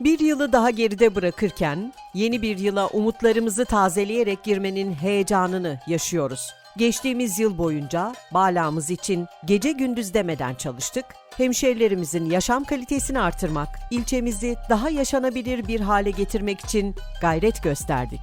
Bir yılı daha geride bırakırken yeni bir yıla umutlarımızı tazeleyerek girmenin heyecanını yaşıyoruz. Geçtiğimiz yıl boyunca Bala'mız için gece gündüz demeden çalıştık. Hemşerilerimizin yaşam kalitesini artırmak, ilçemizi daha yaşanabilir bir hale getirmek için gayret gösterdik.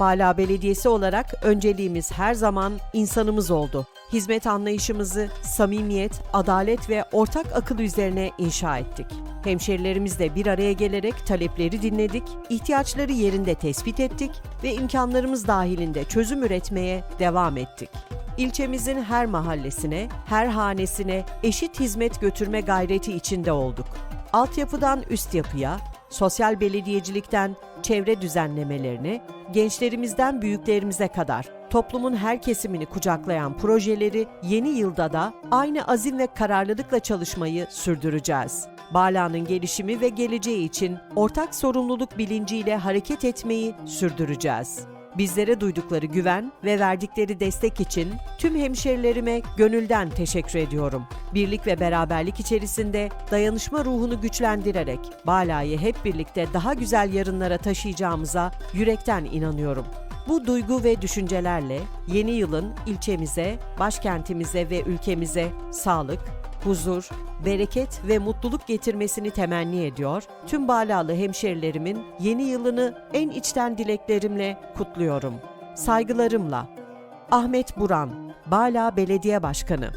Bala Belediyesi olarak önceliğimiz her zaman insanımız oldu. Hizmet anlayışımızı samimiyet, adalet ve ortak akıl üzerine inşa ettik. Hemşerilerimizle bir araya gelerek talepleri dinledik, ihtiyaçları yerinde tespit ettik ve imkanlarımız dahilinde çözüm üretmeye devam ettik. İlçemizin her mahallesine, her hanesine eşit hizmet götürme gayreti içinde olduk. Altyapıdan üst yapıya, sosyal belediyecilikten çevre düzenlemelerine, gençlerimizden büyüklerimize kadar toplumun her kesimini kucaklayan projeleri yeni yılda da aynı azim ve kararlılıkla çalışmayı sürdüreceğiz. Bala'nın gelişimi ve geleceği için ortak sorumluluk bilinciyle hareket etmeyi sürdüreceğiz. Bizlere duydukları güven ve verdikleri destek için tüm hemşerilerime gönülden teşekkür ediyorum. Birlik ve beraberlik içerisinde dayanışma ruhunu güçlendirerek Bala'yı hep birlikte daha güzel yarınlara taşıyacağımıza yürekten inanıyorum. Bu duygu ve düşüncelerle yeni yılın ilçemize, başkentimize ve ülkemize sağlık, huzur, bereket ve mutluluk getirmesini temenni ediyor. Tüm Balalı hemşerilerimin yeni yılını en içten dileklerimle kutluyorum. Saygılarımla. Ahmet Buran, Bala Belediye Başkanı